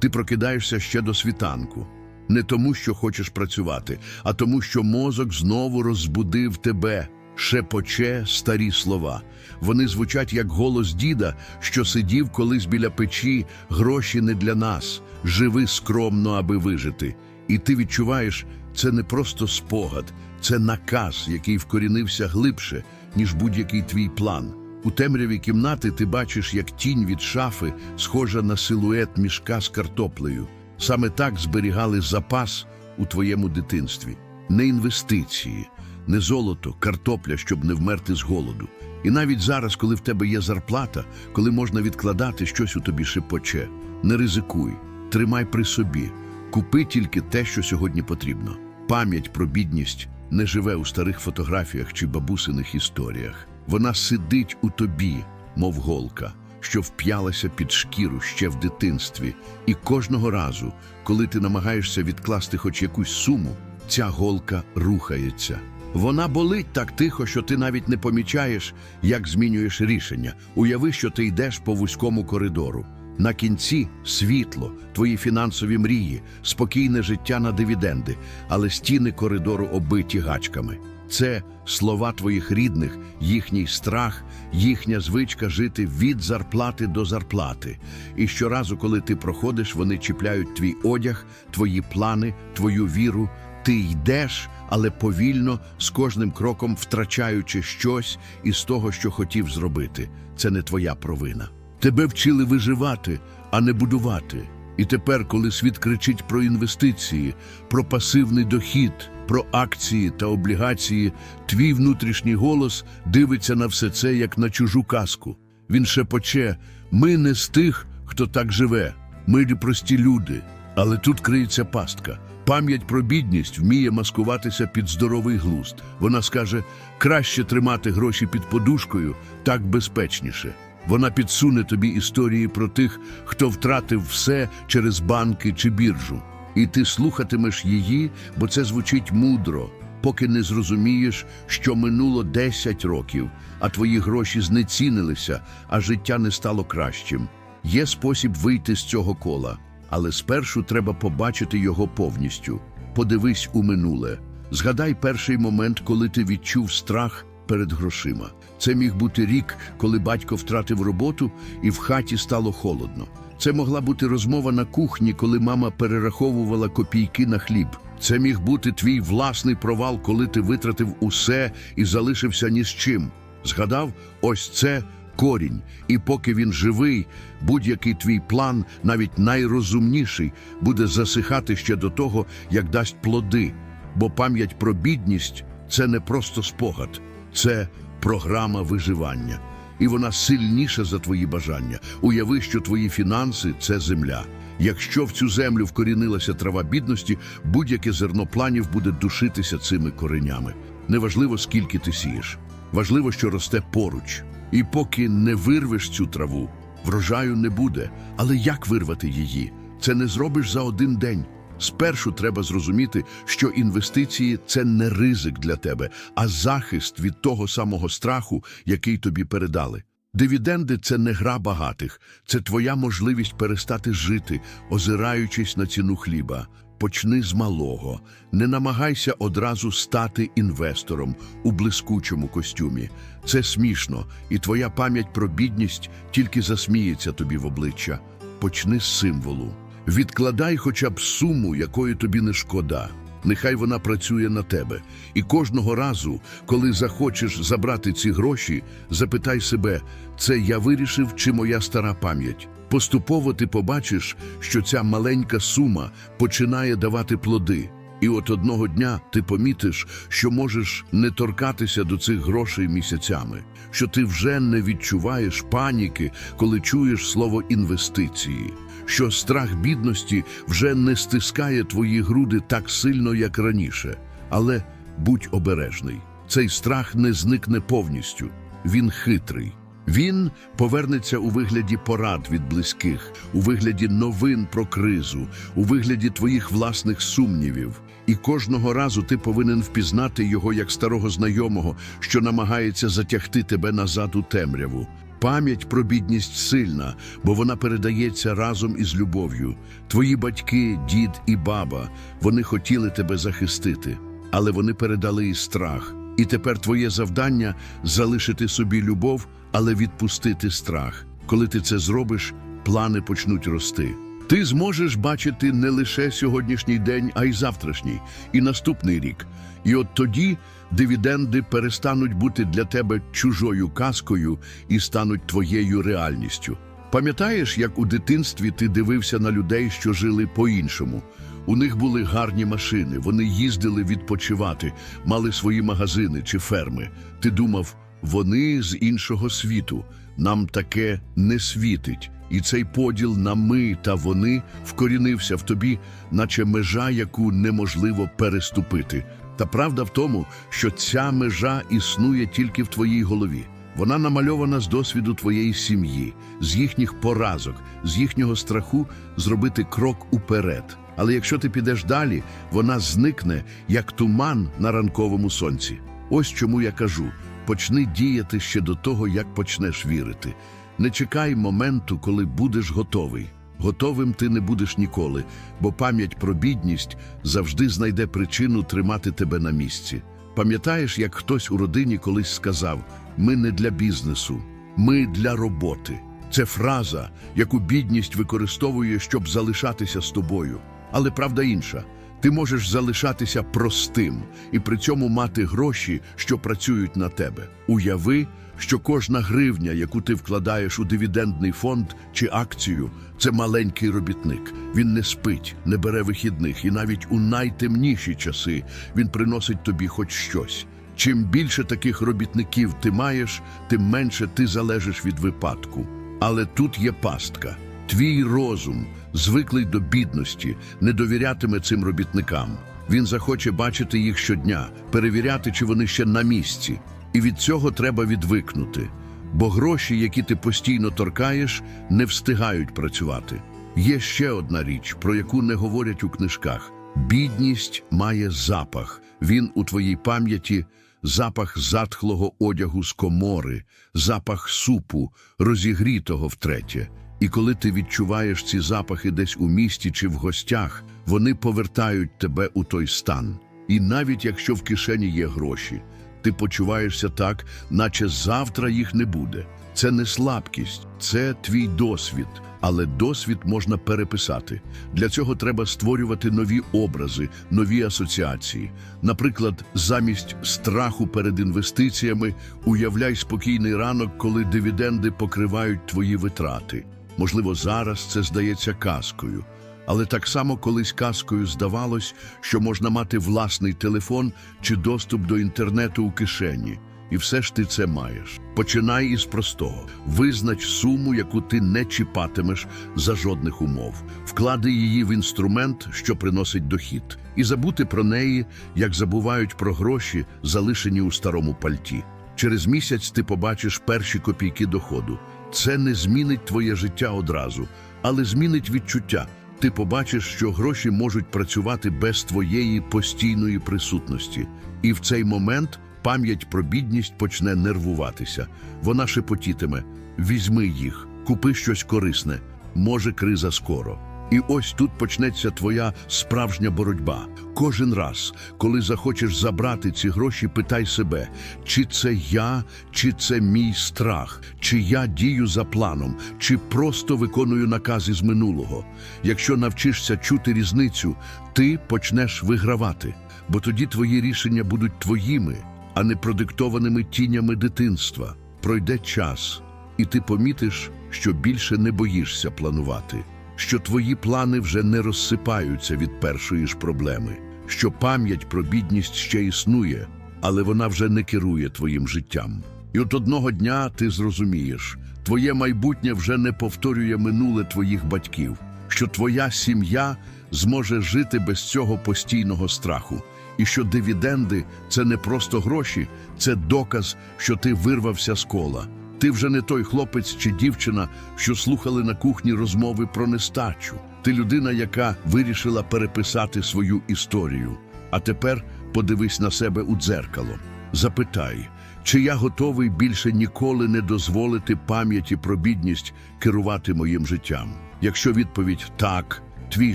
Ти прокидаєшся ще до світанку. Не тому, що хочеш працювати, а тому, що мозок знову розбудив тебе, шепоче старі слова. Вони звучать як голос діда, що сидів колись біля печі, гроші не для нас, живи скромно, аби вижити. І ти відчуваєш, це не просто спогад, це наказ, який вкорінився глибше, ніж будь-який твій план. У темряві кімнати ти бачиш, як тінь від шафи схожа на силует мішка з картоплею. Саме так зберігали запас у твоєму дитинстві. Не інвестиції, не золото, картопля, щоб не вмерти з голоду. І навіть зараз, коли в тебе є зарплата, коли можна відкладати щось у тобі шепоче, не ризикуй, тримай при собі, купи тільки те, що сьогодні потрібно. Пам'ять про бідність не живе у старих фотографіях чи бабусиних історіях. Вона сидить у тобі, мов голка, що вп'ялася під шкіру ще в дитинстві. І кожного разу, коли ти намагаєшся відкласти хоч якусь суму, ця голка рухається. Вона болить так тихо, що ти навіть не помічаєш, як змінюєш рішення. Уяви, що ти йдеш по вузькому коридору. На кінці світло, твої фінансові мрії, спокійне життя на дивіденди, але стіни коридору оббиті гачками. Це слова твоїх рідних, їхній страх, їхня звичка жити від зарплати до зарплати. І щоразу, коли ти проходиш, вони чіпляють твій одяг, твої плани, твою віру. Ти йдеш, але повільно, з кожним кроком втрачаючи щось із того, що хотів зробити. Це не твоя провина. Тебе вчили виживати, а не будувати. І тепер, коли світ кричить про інвестиції, про пасивний дохід, про акції та облігації, твій внутрішній голос дивиться на все це як на чужу казку. Він шепоче: ми не з тих, хто так живе, ми прості люди. Але тут криється пастка. Пам'ять про бідність вміє маскуватися під здоровий глузд. Вона скаже: краще тримати гроші під подушкою, так безпечніше. Вона підсуне тобі історії про тих, хто втратив все через банки чи біржу. І ти слухатимеш її, бо це звучить мудро, поки не зрозумієш, що минуло 10 років, а твої гроші знецінилися, а життя не стало кращим. Є спосіб вийти з цього кола, але спершу треба побачити його повністю. Подивись у минуле. Згадай перший момент, коли ти відчув страх перед грошима. Це міг бути рік, коли батько втратив роботу і в хаті стало холодно. Це могла бути розмова на кухні, коли мама перераховувала копійки на хліб. Це міг бути твій власний провал, коли ти витратив усе і залишився ні з чим. Згадав, ось це корінь. І поки він живий, будь-який твій план, навіть найрозумніший, буде засихати ще до того, як дасть плоди. Бо пам'ять про бідність це не просто спогад, це програма виживання. І вона сильніша за твої бажання. Уяви, що твої фінанси це земля. Якщо в цю землю вкорінилася трава бідності, будь-яке зерно планів буде душитися цими коренями. Неважливо, скільки ти сієш. Важливо, що росте поруч. І поки не вирвеш цю траву, врожаю не буде. Але як вирвати її? Це не зробиш за один день. Спершу треба зрозуміти, що інвестиції це не ризик для тебе, а захист від того самого страху, який тобі передали. Дивіденди це не гра багатих, це твоя можливість перестати жити, озираючись на ціну хліба. Почни з малого, не намагайся одразу стати інвестором у блискучому костюмі. Це смішно, і твоя пам'ять про бідність тільки засміється тобі в обличчя. Почни з символу. Відкладай хоча б суму, якої тобі не шкода. Нехай вона працює на тебе. І кожного разу, коли захочеш забрати ці гроші, запитай себе, це я вирішив чи моя стара пам'ять. Поступово ти побачиш, що ця маленька сума починає давати плоди. І от одного дня ти помітиш, що можеш не торкатися до цих грошей місяцями, що ти вже не відчуваєш паніки, коли чуєш слово інвестиції, що страх бідності вже не стискає твої груди так сильно, як раніше. Але будь обережний, цей страх не зникне повністю, він хитрий. Він повернеться у вигляді порад від близьких, у вигляді новин про кризу, у вигляді твоїх власних сумнівів. І кожного разу ти повинен впізнати його як старого знайомого, що намагається затягти тебе назад у темряву. Пам'ять про бідність сильна, бо вона передається разом із любов'ю. Твої батьки, дід і баба, вони хотіли тебе захистити, але вони передали і страх. І тепер твоє завдання залишити собі любов, але відпустити страх. Коли ти це зробиш, плани почнуть рости. Ти зможеш бачити не лише сьогоднішній день, а й завтрашній, і наступний рік. І от тоді дивіденди перестануть бути для тебе чужою казкою і стануть твоєю реальністю. Пам'ятаєш, як у дитинстві ти дивився на людей, що жили по-іншому? У них були гарні машини, вони їздили відпочивати, мали свої магазини чи ферми. Ти думав, вони з іншого світу, нам таке не світить. І цей поділ на ми та вони вкорінився в тобі, наче межа, яку неможливо переступити. Та правда в тому, що ця межа існує тільки в твоїй голові. Вона намальована з досвіду твоєї сім'ї, з їхніх поразок, з їхнього страху зробити крок уперед. Але якщо ти підеш далі, вона зникне, як туман на ранковому сонці. Ось чому я кажу: почни діяти ще до того, як почнеш вірити. Не чекай моменту, коли будеш готовий. Готовим ти не будеш ніколи, бо пам'ять про бідність завжди знайде причину тримати тебе на місці. Пам'ятаєш, як хтось у родині колись сказав: ми не для бізнесу, ми для роботи. Це фраза, яку бідність використовує, щоб залишатися з тобою. Але правда інша. Ти можеш залишатися простим і при цьому мати гроші, що працюють на тебе. Уяви, що кожна гривня, яку ти вкладаєш у дивідендний фонд чи акцію, це маленький робітник. Він не спить, не бере вихідних, і навіть у найтемніші часи він приносить тобі хоч щось. Чим більше таких робітників ти маєш, тим менше ти залежиш від випадку. Але тут є пастка. Твій розум, звиклий до бідності, не довірятиме цим робітникам. Він захоче бачити їх щодня, перевіряти, чи вони ще на місці. І від цього треба відвикнути. Бо гроші, які ти постійно торкаєш, не встигають працювати. Є ще одна річ, про яку не говорять у книжках: бідність має запах. Він у твоїй пам'яті запах затхлого одягу з комори, запах супу, розігрітого втретє. І коли ти відчуваєш ці запахи десь у місті чи в гостях, вони повертають тебе у той стан. І навіть якщо в кишені є гроші, ти почуваєшся так, наче завтра їх не буде. Це не слабкість, це твій досвід. Але досвід можна переписати. Для цього треба створювати нові образи, нові асоціації. Наприклад, замість страху перед інвестиціями уявляй спокійний ранок, коли дивіденди покривають твої витрати. Можливо, зараз це здається казкою. Але так само колись казкою здавалось, що можна мати власний телефон чи доступ до інтернету у кишені. І все ж ти це маєш. Починай із простого. Визнач суму, яку ти не чіпатимеш за жодних умов. Вклади її в інструмент, що приносить дохід. І забути про неї, як забувають про гроші, залишені у старому пальті. Через місяць ти побачиш перші копійки доходу. Це не змінить твоє життя одразу, але змінить відчуття. Ти побачиш, що гроші можуть працювати без твоєї постійної присутності. І в цей момент пам'ять про бідність почне нервуватися. Вона шепотітиме: візьми їх, купи щось корисне, може криза скоро. І ось тут почнеться твоя справжня боротьба. Кожен раз, коли захочеш забрати ці гроші, питай себе, чи це я, чи це мій страх, чи я дію за планом, чи просто виконую накази з минулого. Якщо навчишся чути різницю, ти почнеш вигравати, бо тоді твої рішення будуть твоїми, а не продиктованими тінями дитинства. Пройде час, і ти помітиш, що більше не боїшся планувати що твої плани вже не розсипаються від першої ж проблеми, що пам'ять про бідність ще існує, але вона вже не керує твоїм життям. І от одного дня ти зрозумієш, твоє майбутнє вже не повторює минуле твоїх батьків, що твоя сім'я зможе жити без цього постійного страху, і що дивіденди це не просто гроші, це доказ, що ти вирвався з кола. Ти вже не той хлопець чи дівчина, що слухали на кухні розмови про нестачу. Ти людина, яка вирішила переписати свою історію. А тепер подивись на себе у дзеркало. Запитай, Чи я готовий більше ніколи не дозволити пам'яті про бідність керувати моїм життям? Якщо відповідь так, твій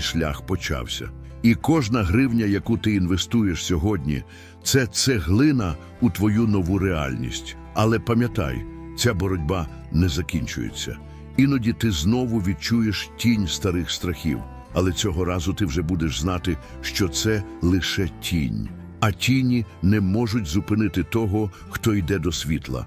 шлях почався. І кожна гривня, яку ти інвестуєш сьогодні, це цеглина у твою нову реальність. Але пам'ятай, ця боротьба не закінчується. Іноді ти знову відчуєш тінь старих страхів, але цього разу ти вже будеш знати, що це лише тінь. А тіні не можуть зупинити того, хто йде до світла.